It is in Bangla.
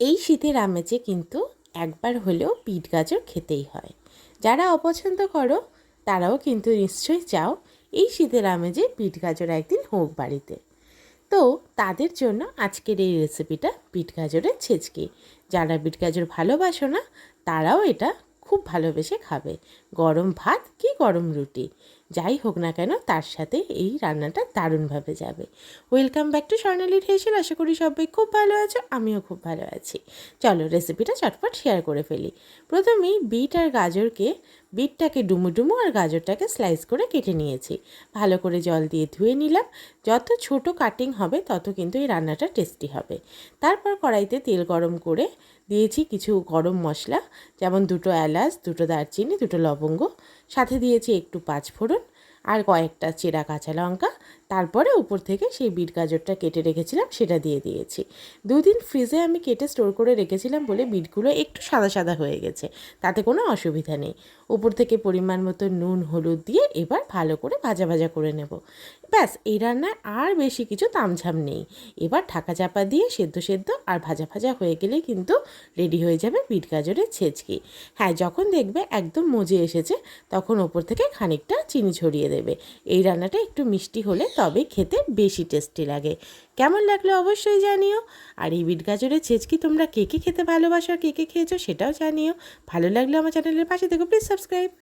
এই শীতের আমেজে কিন্তু একবার হলেও বিট গাজর খেতেই হয়। যারা অপছন্দ করো, তারাও কিন্তু নিশ্চয়ই চাও এই শীতের আমেজে বিট গাজর একদিন হোক বাড়িতে। তো তাদের জন্য আজকের এই রেসিপিটা বিট গাজরের ছেচকি। যারা বিট গাজর ভালোবাসো না, তারাও এটা খুব ভালোবেসে খাবে। গরম ভাত কি গরম রুটি? যাই হোক না কেন, তার সাথে এই রান্নাটা দারুণভাবে যাবে। ওয়েলকাম ব্যাক টু স্বর্ণালীর হেসেল। আশা করি সবাই খুব ভালো আছো, আমিও খুব ভালো আছি। চলো রেসিপিটা চটপট শেয়ার করে ফেলি। প্রথমেই বিট আর গাজরকে, বিটটাকে ডুমু ডুমু আর গাজরটাকে স্লাইস করে কেটে নিয়েছি। ভালো করে জল দিয়ে ধুয়ে নিলাম। যত ছোট কাটিং হবে, তত কিন্তু এই রান্নাটা টেস্টি হবে। তারপর কড়াইতে তেল গরম করে দিয়েছি কিছু গরম মশলা, যেমন দুটো এলাচ, দুটো দারচিনি, দুটো লবঙ্গ। সাথে দিয়েছি একটু পাঁচফোড়ন আর কয়েকটা চেরা কাঁচা লঙ্কা, তারপরে উপর থেকে সেই বিট গাজরটা কেটে রেখেছিলাম, সেটা দিয়ে দিয়েছি। দুদিন ফ্রিজে আমি কেটে স্টোর করে রেখেছিলাম বলে বিটগুলো একটু সাদা সাদা হয়ে গেছে, তাতে কোনো অসুবিধা নেই। উপর থেকে পরিমাণ মতো নুন, হলুদ দিয়ে এবার ভালো করে ভাজা ভাজা করে নেব। ব্যাস, এই রান্নায় আর বেশি কিছু তামঝাম নেই। এবার ঢাকা চাপা দিয়ে সেদ্ধ সেদ্ধ আর ভাজা ভাজা হয়ে গেলে কিন্তু রেডি হয়ে যাবে বিট গাজরের ছেচকি। হ্যাঁ যখন দেখবে একদম মজে এসেছে, তখন ওপর থেকে খানিকটা চিনি ছড়িয়ে দেবে। এই রান্নাটা একটু মিষ্টি হলে তবে খেতে বেশি টেস্টি লাগে। কেমন লাগল অবশ্যই জানিও। আর এই বিট গাজরের ছেচকি তোমরা কে কে খেতে ভালোবাসো আর কে কে খেয়েছো সেটাও জানিও। ভালো লাগলে আমার চ্যানেলের পাশে দেখো প্লিজ সাবস্ক্রাইব